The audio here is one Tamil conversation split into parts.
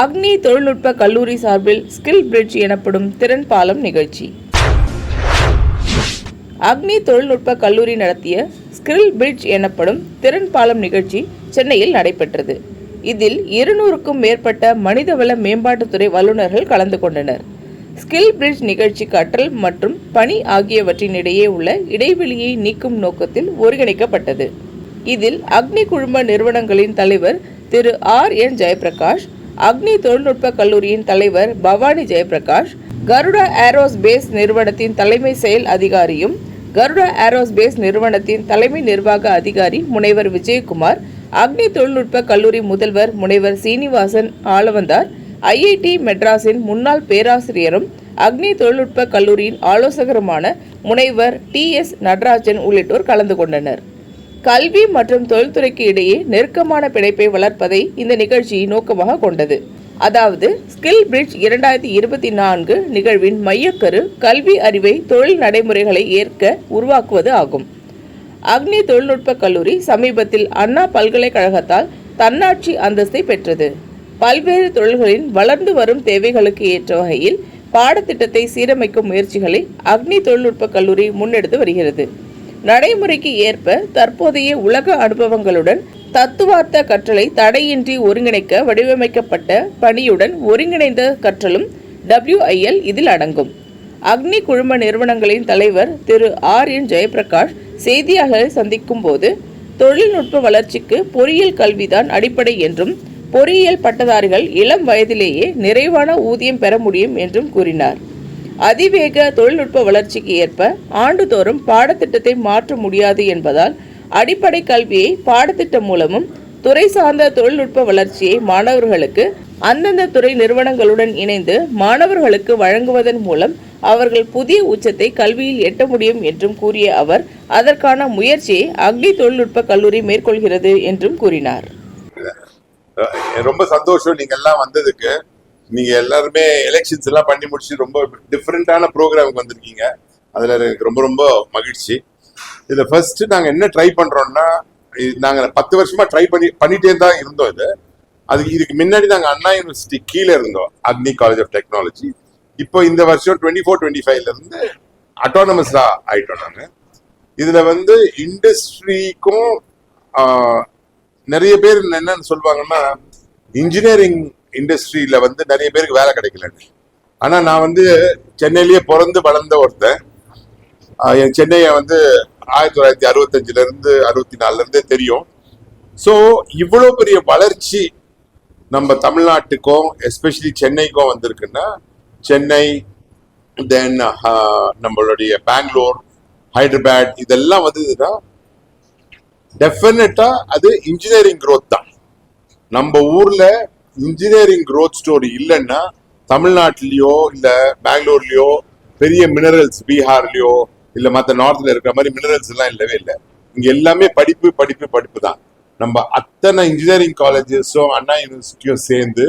அக்னி தொழில்நுட்ப கல்லூரி சார்பில் ஸ்கில் பிரிட்ஜ் எனப்படும் திறன் பாலம் நிகழ்ச்சி. அக்னி தொழில்நுட்ப கல்லூரி நடத்திய ஸ்கில் பிரிட்ஜ் எனப்படும் திறன் பாலம் நிகழ்ச்சி சென்னையில் நடைபெற்றது. இதில் இருநூறுக்கும் மேற்பட்ட மனிதவள மேம்பாட்டுத்துறை வல்லுநர்கள் கலந்து கொண்டனர். ஸ்கில் பிரிட்ஜ் நிகழ்ச்சி கற்றல் மற்றும் பணி ஆகியவற்றினிடையே உள்ள இடைவெளியை நீக்கும் நோக்கத்தில் ஒருங்கிணைக்கப்பட்டது. இதில் அக்னி குழும நிறுவனங்களின் தலைவர் திரு ஆர் என் ஜெயபிரகாஷ் அக்னி தொழில்நுட்ப கல்லூரியின் தலைவர் பவானி ஜெயபிரகாஷ் கருடா ஏரோஸ்பேஸ் நிறுவனத்தின் தலைமை செயல் அதிகாரியும் கருடா ஏரோஸ்பேஸ் நிறுவனத்தின் தலைமை நிர்வாக அதிகாரி முனைவர் விஜயகுமார் அக்னி தொழில்நுட்ப கல்லூரி முதல்வர் முனைவர் சீனிவாசன் ஆளவந்தார் ஐஐடி மெட்ராஸின் முன்னாள் பேராசிரியரும் அக்னி தொழில்நுட்ப கல்லூரியின் ஆலோசகருமான முனைவர் டி எஸ் நடராஜன் உள்ளிட்டோர் கலந்து கொண்டனர். கல்வி மற்றும் தொழில்துறைக்கு இடையே நெருக்கமான பிணைப்பை வளர்ப்பதை இந்த நிகழ்ச்சி நோக்கமாக கொண்டது. அதாவது ஸ்கில் பிரிட்ஜ் இரண்டாயிரத்தி இருபத்தி நான்கு நிகழ்வின் மையக்கரு கல்வி அறிவை தொழில் நடைமுறைகளை ஏற்க உருவாக்குவது ஆகும். அக்னி தொழில்நுட்ப கல்லூரி சமீபத்தில் அண்ணா பல்கலைக்கழகத்தால் தன்னாட்சி அந்தஸ்தை பெற்றது. பல்வேறு தொழில்களின் வளர்ந்து வரும் தேவைகளுக்கு ஏற்ற வகையில் பாடத்திட்டத்தை சீரமைக்கும் முயற்சிகளை அக்னி தொழில்நுட்ப கல்லூரி முன்னெடுத்து வருகிறது. நடைமுறைக்கு ஏற்ப தற்போதைய உலக அனுபவங்களுடன் தத்துவார்த்த கற்றலை தடையின்றி ஒருங்கிணைக்க வடிவமைக்கப்பட்ட பணியுடன் ஒருங்கிணைந்த கற்றலும் டபிள்யூஐஎல் இதில் அடங்கும். அக்னி குழும நிறுவனங்களின் தலைவர் திரு ஆர் என் ஜெயபிரகாஷ் செய்தியாளர்களை சந்திக்கும் போது தொழில்நுட்ப வளர்ச்சிக்கு பொறியியல் கல்விதான் அடிப்படை என்றும் பொறியியல் பட்டதாரிகள் இளம் வயதிலேயே நிறைவான ஊதியம் பெற முடியும் என்றும் கூறினார். அதிவேக தொழில்நுட்ப வளர்ச்சிக்கு ஏற்ப ஆண்டுதோறும் பாடத்திட்டத்தை மாற்ற முடியாது என்பதால் அடிப்படை கல்வியை பாடத்திட்டம் மூலமும் துறை சார்ந்த தொழில்நுட்ப வளர்ச்சியை மாணவர்களுக்கு அந்தந்த துறை நிறுவனங்களுடன் இணைந்து மாணவர்களுக்கு வழங்குவதன் மூலம் அவர்கள் புதிய உச்சத்தை கல்வியில் எட்ட முடியும் என்றும் கூறிய அவர் அதற்கான முயற்சியை அக்னி தொழில்நுட்ப கல்லூரி மேற்கொள்கிறது என்றும் கூறினார். ரொம்ப சந்தோஷம் நீங்க எல்லாம் வந்ததுக்கு. நீங்க எல்லாருமே எலெக்ஷன்ஸ் எல்லாம் பண்ணி முடிச்சு ரொம்ப டிஃப்ரெண்டான ப்ரோக்ராமுக்கு வந்திருக்கீங்க. அதுல எனக்கு ரொம்ப ரொம்ப மகிழ்ச்சி. இதுல ஃபர்ஸ்ட் நாங்க என்ன ட்ரை பண்றோம்னா நாங்க பத்து வருஷமா ட்ரை பண்ணி பண்ணிட்டே தான் இருந்தோம் இது. அதுக்கு இதுக்கு முன்னாடி நாங்க அண்ணா யூனிவர்சிட்டி கீழே இருந்தோம் அக்னி காலேஜ் ஆஃப் டெக்னாலஜி இப்போ இந்த வருஷம் டுவெண்ட்டி ஃபோர் டுவெண்ட்டி ஃபைவ்ல இருந்து அட்டானமஸா ஆயிட்டோம் நாங்க. இதுல வந்து இண்டஸ்ட்ரிக்கும் நிறைய பேர் என்னன்னு சொல்லுவாங்கன்னா இன்ஜினியரிங் இண்டஸ்ட்ரியில் வந்து நிறைய பேருக்கு வேலை கிடைக்கலன்னு. ஆனால் நான் வந்து சென்னையிலேயே பிறந்து வளர்ந்த ஒருத்தன். என் சென்னையை வந்து ஆயிரத்தி தொள்ளாயிரத்தி அறுபத்தஞ்சிலேருந்து அறுபத்தி நாலுலேருந்தே தெரியும். ஸோ இவ்வளோ பெரிய வளர்ச்சி நம்ம தமிழ்நாட்டுக்கும் எஸ்பெஷலி சென்னைக்கும் வந்திருக்குன்னா சென்னை தென் நம்மளுடைய பெங்களூர் ஹைதராபாத் இதெல்லாம் வந்ததுன்னா டெஃபினட்டா அது இன்ஜினியரிங் க்ரோத் தான். நம்ம ஊர்ல இன்ஜினியரிங் க்ரோத் ஸ்டோரி இல்லைன்னா தமிழ்நாட்டிலயோ இல்ல பெங்களூர்லயோ பெரிய மினரல்ஸ் பீகார்லயோ இல்ல மத்த நார்த்ல இருக்கிற மாதிரி மினரல்ஸ் எல்லாம் இல்லவே இல்லை. இங்க எல்லாமே படிப்பு படிப்பு படிப்பு தான் நம்ம அத்தனை இன்ஜினியரிங் காலேஜஸும் அண்ணா யூனிவர்சிட்டியும் சேர்ந்து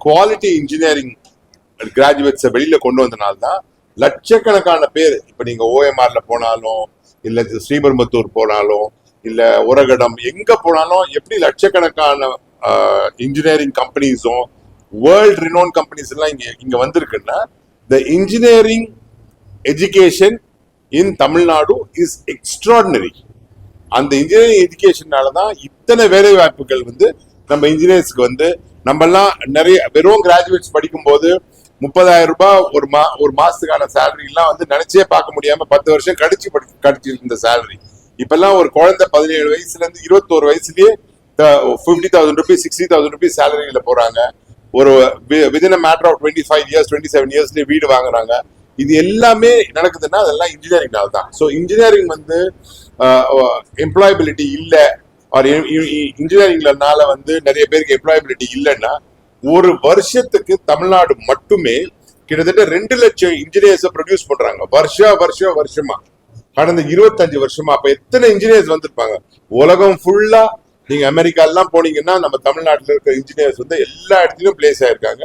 குவாலிட்டி இன்ஜினியரிங் கிராஜுவேட்ஸை வெளியில கொண்டு வந்தனால்தான் லட்சக்கணக்கான பேர் இப்ப நீங்க ஓஎம்ஆர்ல போனாலும் இல்ல ஸ்ரீபெரும்புத்தூர் போனாலும் இல்ல உரகடம் எங்க போனாலும் எப்படி லட்சக்கணக்கான இன்ஜினியரிங் கம்பெனிஸும் வேர்ல்ட் ரினோன் கம்பெனிஸ் எல்லாம் இங்கே இங்கே வந்திருக்குன்னா the engineering education in Tamil Nadu is extraordinary அந்த இன்ஜினியரிங் எஜுகேஷனால தான் இத்தனை வேலை வாய்ப்புகள் வந்து நம்ம இன்ஜினியர்ஸ்க்கு வந்து நம்ம எல்லாம் நிறைய வெறும் கிராஜுவேட்ஸ் படிக்கும்போது முப்பதாயிரம் ரூபாய் ஒரு மா ஒரு மாசத்துக்கான சேலரிலாம் வந்து நினைச்சே பார்க்க முடியாம பத்து வருஷம் கடிச்சு படி கடிச்சிருந்த சேலரி இப்பெல்லாம் ஒரு குழந்தை பதினேழு வயசுல இருந்து இருபத்தோரு வயசுலயே fifty thousand rupees sixty thousand rupees சேலரியில போறாங்க. ஒரு within matter of twenty five years twenty seven இயர்ஸ்லயே வீடு வாங்குறாங்க. இது எல்லாமே நடக்குதுன்னா அதெல்லாம் இன்ஜினியரிங்னால தான். ஸோ இன்ஜினியரிங் வந்து எம்ப்ளாயபிலிட்டி இல்லை. ஆர் இன்ஜினியரிங்லனால வந்து நிறைய பேருக்கு எம்ப்ளாயபிலிட்டி இல்லைன்னா ஒரு வருஷத்துக்கு தமிழ்நாடு மட்டுமே கிட்டத்தட்ட ரெண்டு லட்சம் இன்ஜினியர்ஸை ப்ரொடியூஸ் பண்றாங்க. வருஷா வருஷம் வருஷமா. கடந்த இருபத்தஞ்சு வருஷமா. அப்ப எத்தனை இன்ஜினியர்ஸ் வந்திருப்பாங்க? உலகம் ஃபுல்லா நீங்க அமெரிக்காலாம் போனீங்கன்னா நம்ம தமிழ்நாட்டில் இருக்கிற இன்ஜினியர்ஸ் வந்து எல்லா இடத்துலயும் பிளேஸ் ஆயிருக்காங்க.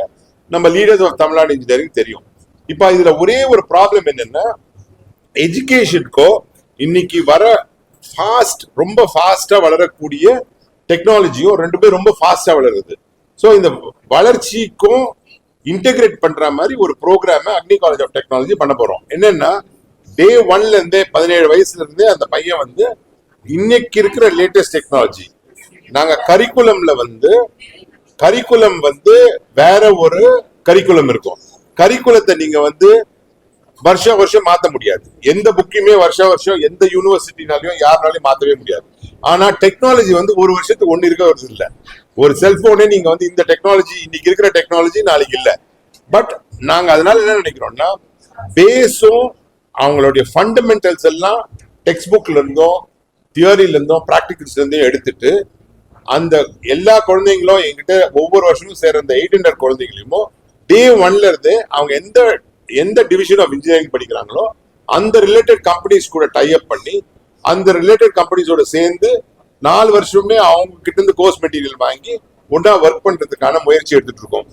நம்ம லீடர்ஸ் ஆஃப் தமிழ்நாடு இன்ஜினியரிங் தெரியும். இப்ப இதுல ஒரே ஒரு ப்ராப்ளம் என்னன்னா எஜுகேஷனுக்கோ இன்னைக்கு வர ஃபாஸ்ட் ரொம்ப ஃபாஸ்டா வளரக்கூடிய டெக்னாலஜியும் ரெண்டு பேரும் ரொம்ப ஃபாஸ்டா வளருது. ஸோ இந்த வளர்ச்சிக்கும் இன்டெகிரேட் பண்ற மாதிரி ஒரு ப்ரோக்ராம அக்னி காலேஜ் ஆஃப் டெக்னாலஜி பண்ண போறோம். என்னன்னா டே ஒன்ல இருந்தே பதினேழு வயசுல இருந்தே அந்த பையன் வந்து இன்னைக்கு இருக்கிற லேட்டஸ்ட் டெக்னாலஜி நாங்க கரிக்குலம்ல வந்து கரிக்குலம் வந்து வேற ஒரு கரிக்குலம் இருக்கும். கரிக்குலத்தை நீங்க வந்து வருஷம் வருஷம் மாத்த முடியாது. எந்த புக்கையுமே வருஷம் வருஷம் எந்த யூனிவர்சிட்டினாலையும் யாருனாலையும் மாத்தவே முடியாது. ஆனா டெக்னாலஜி வந்து ஒரு வருஷத்துக்கு ஒண்ணு இருக்க வருஷம் இல்ல. ஒரு செல்போனே நீங்க வந்து இந்த டெக்னாலஜி இன்னைக்கு இருக்கிற டெக்னாலஜி நாளைக்கு இல்ல. பட் நாங்க அதனால என்ன நினைக்கிறோம்னா பேஸும் அவங்களுடைய ஃபண்டமெண்டல்ஸ் எல்லாம் டெக்ஸ்ட் புக்ல இருந்தும் தியரியில இருந்தும் ப்ராக்டிகல்ஸ்ல இருந்தும் எடுத்துட்டு அந்த எல்லா குழந்தைங்களும் எங்கிட்ட ஒவ்வொரு வருஷமும் சேர்ற அந்த எயிட் ஹண்ட்ரட் குழந்தைங்களையும் டே ஒன்ல இருந்து அவங்க எந்த எந்த டிவிஷன் ஆஃப் இன்ஜினியரிங் படிக்கிறாங்களோ அந்த ரிலேட்டட் கம்பெனிஸ் கூட டை அப் பண்ணி அந்த ரிலேட்டட் கம்பெனிஸோட சேர்ந்து நாலு வருஷமே அவங்க கிட்ட இருந்து கோர்ஸ் மெட்டீரியல் வாங்கி ஒன்றா ஒர்க் பண்றதுக்கான முயற்சி எடுத்துட்டு இருக்கோம்.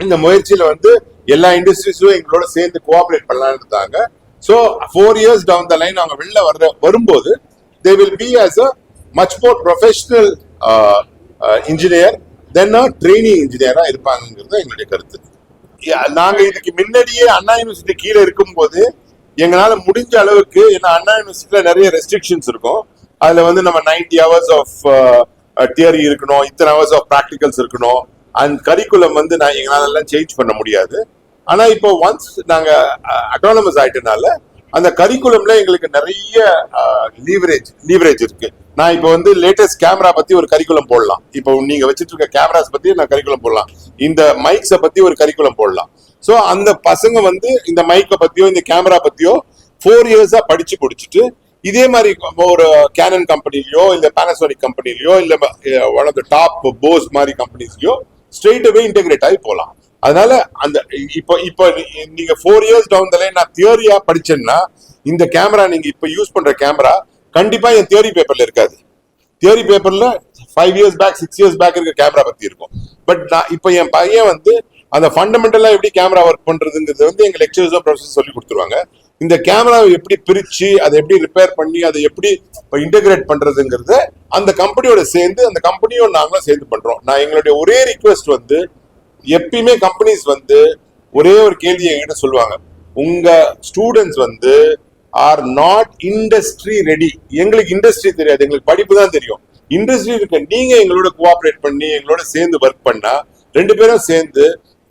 இந்த முயற்சியில வந்து எல்லா இண்டஸ்ட்ரீஸும் எங்களோட சேர்ந்து கோஆபரேட் பண்ணலாம்னு இருந்தாங்க so four years down the line அவங்க வெளில வர்ற வரும்போது they will be as a much more professional engineer then training training இன்ஜினியரா இருப்பாங்கிறது எங்களுடைய கருத்து. நாங்க இதுக்கு முன்னாடியே அண்ணா யூனிவர்சிட்டி கீழே இருக்கும்போது எங்களால முடிஞ்ச அளவுக்கு ஏன்னா அண்ணா யூனிவர்சிட்டியில நிறைய ரெஸ்ட்ரிக்ஷன்ஸ் இருக்கும். அதுல வந்து நம்ம 90 ஹவர்ஸ் ஆஃப் தியரி இருக்கணும் இத்தனை ஹவர்ஸ் ஆஃப் ப்ராக்டிகல்ஸ் இருக்கணும். அண்ட் கரிக்குலம் வந்து நான் எங்களால எல்லாம் சேஞ்ச் பண்ண முடியாது. ஆனா இப்போ ஒன்ஸ் நாங்க அட்டானமஸ் ஆயிட்டனால அந்த கரிக்குலம்ல எங்களுக்கு நிறைய லீவரேஜ் லீவரேஜ் இருக்கு. நான் இப்போ வந்து லேட்டஸ்ட் கேமரா பத்தி ஒரு கரிக்குலம் போடலாம். இப்போ நீங்க வச்சிட்டு இருக்க கேமராஸ் பத்தி நான் கரிக்குலம் போடலாம். இந்த மைக்ஸை பத்தி ஒரு கரிக்குலம் போடலாம். ஸோ அந்த பசங்க வந்து இந்த மைக்கை பத்தியோ இந்த கேமரா பத்தியோ ஃபோர் இயர்ஸா படிச்சு முடிச்சுட்டு இதே மாதிரி ஒரு கேனன் கம்பெனிலயோ இல்ல பேனசோனிக் கம்பெனிலயோ இல்ல one of the top Bosch மாதிரி கம்பெனிஸ்லயோ ஸ்ட்ரெயிட் அவே இன்டெகிரேட் ஆகி போகலாம் அதனால அந்த இப்போ இப்போ நீங்க ஃபோர் இயர்ஸ் டவுன் தலை நான் தியரியா படிச்சேன்னா இந்த கேமரா நீங்க இப்ப யூஸ் பண்ற கேமரா கண்டிப்பா என் தியோரி பேப்பர்ல இருக்காது. தியோரி பேப்பர்ல five years back six years back இருக்க கேமரா பத்தி இருக்கும். பட் நான் இப்போ என் பையன் வந்து அந்த ஃபண்டமெண்டலா எப்படி கேமரா ஒர்க் பண்றதுங்கிறது வந்து எங்க லெக்சர்ஸோ ப்ரொஃபஸர் சொல்லி கொடுத்துருவாங்க. இந்த கேமராவை எப்படி பிரிச்சு அதை எப்படி ரிப்பேர் பண்ணி அதை எப்படி இன்டகிரேட் பண்றதுங்கிறத அந்த கம்பெனியோட சேர்ந்து அந்த கம்பெனியோட நாங்களும் சேர்ந்து பண்றோம். நான் எங்களுடைய ஒரே ரிக்வெஸ்ட் வந்து எப்பயுமே கம்பெனிஸ் வந்து ஒரே ஒரு கேள்வி என்கிட்ட சொல்லுவாங்க. உங்க ஸ்டூடெண்ட்ஸ் வந்து ஆர் நாட் இண்டஸ்ட்ரி ரெடி எங்களுக்கு இண்டஸ்ட்ரி தெரியாது எங்களுக்கு படிப்பு தான் தெரியும். இண்டஸ்ட்ரி இருக்க. நீங்க எங்களோட கோஆபரேட் பண்ணி எங்களோட சேர்ந்து ஒர்க் பண்ணா ரெண்டு பேரும் சேர்ந்து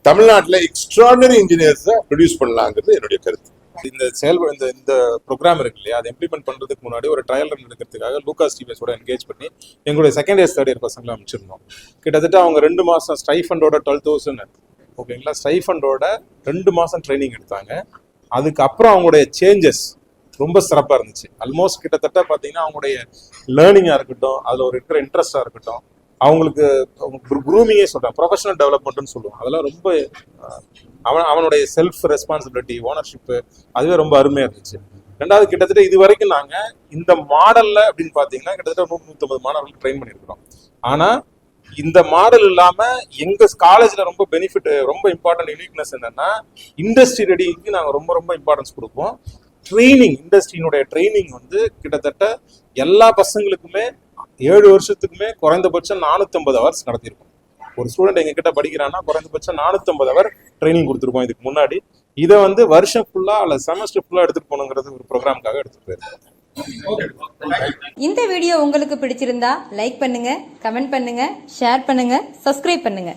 தமிழ்நாட்டில் எக்ஸ்ட்ராடனரி இன்ஜினியர்ஸை ப்ரொடியூஸ் பண்ணலாங்கிறது என்னுடைய கருத்து. இந்த செயல் இந்த இந்த ப்ரோக்ராம் இருக்கு இல்லையா? அதை இம்ப்ளிமெண்ட் பண்றதுக்கு முன்னாடி ஒரு ட்ரையல் ரன் எடுக்கிறதுக்காக லூகாஸ் டிவிஎஸோட என்கேஜ் பண்ணி எங்களுடைய செகண்ட் இயர் தேர்ட் இயர் பசங்களை அமைச்சிருந்தோம் கிட்டத்தட்ட அவங்க ரெண்டு மாசம் ஸ்டைஃபண்டோட டுவெல் தௌசண்ட் ஓகேங்களா? ஸ்டைஃபண்டோட ரெண்டு மாசம் ட்ரைனிங் எடுத்தாங்க. அதுக்கப்புறம் அவங்களுடைய சேஞ்சஸ் ரொம்ப சிறப்பாக இருந்துச்சு. ஆல்மோஸ்ட் கிட்டத்தட்ட பார்த்தீங்கன்னா அவங்களுடைய லேர்னிங்காக இருக்கட்டும் அதில் ஒரு இருக்கிற இன்ட்ரெஸ்டாக இருக்கட்டும் அவங்களுக்கு குரூமிங்கே சொல்கிறேன் ப்ரொஃபஷனல் டெவலப்மெண்ட்னு சொல்லுவோம் அதெல்லாம் ரொம்ப அவன் அவனுடைய செல்ஃப் ரெஸ்பான்சிபிலிட்டி ஓனர்ஷிப்பு அதுவே ரொம்ப அருமையாக இருந்துச்சு. ரெண்டாவது கிட்டத்தட்ட இது வரைக்கும் நாங்கள் இந்த மாடலில் அப்படின்னு பார்த்தீங்கன்னா கிட்டத்தட்ட நூற்றி நூற்றம்பது மாணவர்கள் ட்ரெயின் பண்ணியிருக்கிறோம். ஆனால் இந்த மாடல் இல்லாம எங்க காலேஜ்ல ரொம்ப பெனிஃபிட் ரொம்ப இம்பார்ட்டன்ட் யூனிக்னஸ் என்னன்னா இண்டஸ்ட்ரி ரெடிக்கு நாங்க ரொம்ப ரொம்ப இம்பார்ட்டன்ஸ் கொடுப்போம். ட்ரைனிங் இண்டஸ்ட்ரியினுடைய ட்ரைனிங் வந்து கிட்டத்தட்ட எல்லா பசங்களுக்குமே ஏழு வருஷத்துக்குமே குறைந்தபட்சம் 450 ஹவர்ஸ் நடத்தியிருக்கோம். ஒரு ஸ்டூடெண்ட் எங்ககிட்ட படிக்கிறான்னா குறைந்தபட்சம் 450 ஹவர் ட்ரைனிங் கொடுத்துருக்கோம் இதுக்கு முன்னாடி. இதை வந்து வருஷம் ஃபுல்லாக அல்ல செமஸ்டர் ஃபுல்லாக எடுத்துட்டு போகணுங்கிறது ஒரு ப்ரோக்ராமுக்காக எடுத்துட்டு போயிருக்கோம். இந்த வீடியோ உங்களுக்கு பிடிச்சிருந்தா லைக் பண்ணுங்க கமெண்ட் பண்ணுங்க ஷேர் பண்ணுங்க சப்ஸ்கிரைப் பண்ணுங்க.